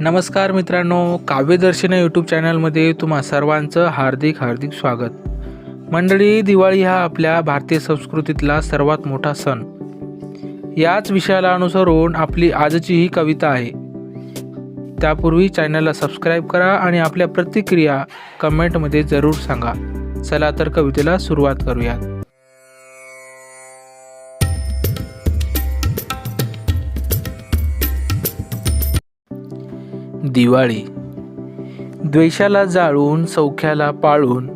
नमस्कार मित्रांनो काव्यदर्शन यूट्यूब चॅनलमध्ये तुम्हा सर्वांचं हार्दिक हार्दिक स्वागत. मंडळी दिवाळी हा आपल्या भारतीय संस्कृतीतला सर्वात मोठा सण. याच विषयाला अनुसरून आपली आजची ही कविता आहे. त्यापूर्वी चॅनलला सबस्क्राईब करा आणि आपल्या प्रतिक्रिया कमेंटमध्ये जरूर सांगा. चला तर कवितेला सुरुवात करूयात. दिवाळी. द्वेषाला जाळून सौख्याला पाळून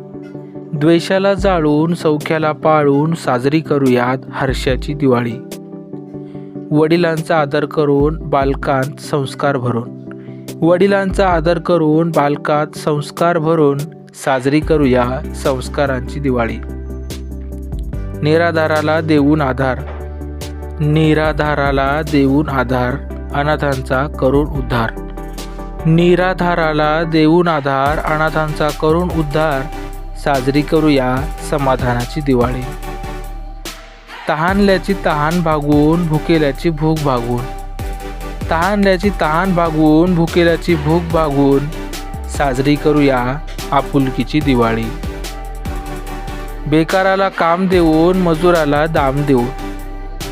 द्वेषाला जाळून सौख्याला पाळून साजरी करूयात हर्षाची दिवाळी. वडिलांचा आदर करून बालकांत संस्कार भरून वडिलांचा आदर करून बालकात संस्कार भरून साजरी करूया संस्कारांची दिवाळी. निराधाराला देऊन आधार निराधाराला देऊन आधार अनाथांचा करून उद्धार. निराधाराला देऊन आधार अनाथांचा करून उद्धार. साजरी करूया समाधानाची दिवाळी. तहानल्याची तहान भागून भुकेल्याची भूक भागून. तहानल्याची तहान भागून भुकेल्याची भूक भागून साजरी करूया आपुलकीची दिवाळी. बेकाराला काम देऊन मजुराला दाम देऊन.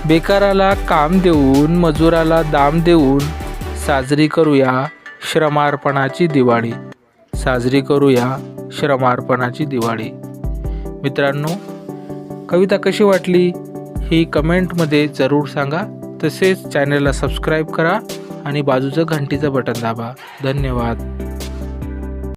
बेकाराला काम देऊन मजुराला दाम देऊन साजरी करूया श्रमार्पणाची दिवाळी. साजरी करूया श्रमार्पणाची दिवाळी. मित्रांनो कविता कशी वाटली ही कमेंटमध्ये जरूर सांगा. तसेच चॅनलला सबस्क्राईब करा आणि बाजूचं घंटीचं बटन दाबा. धन्यवाद.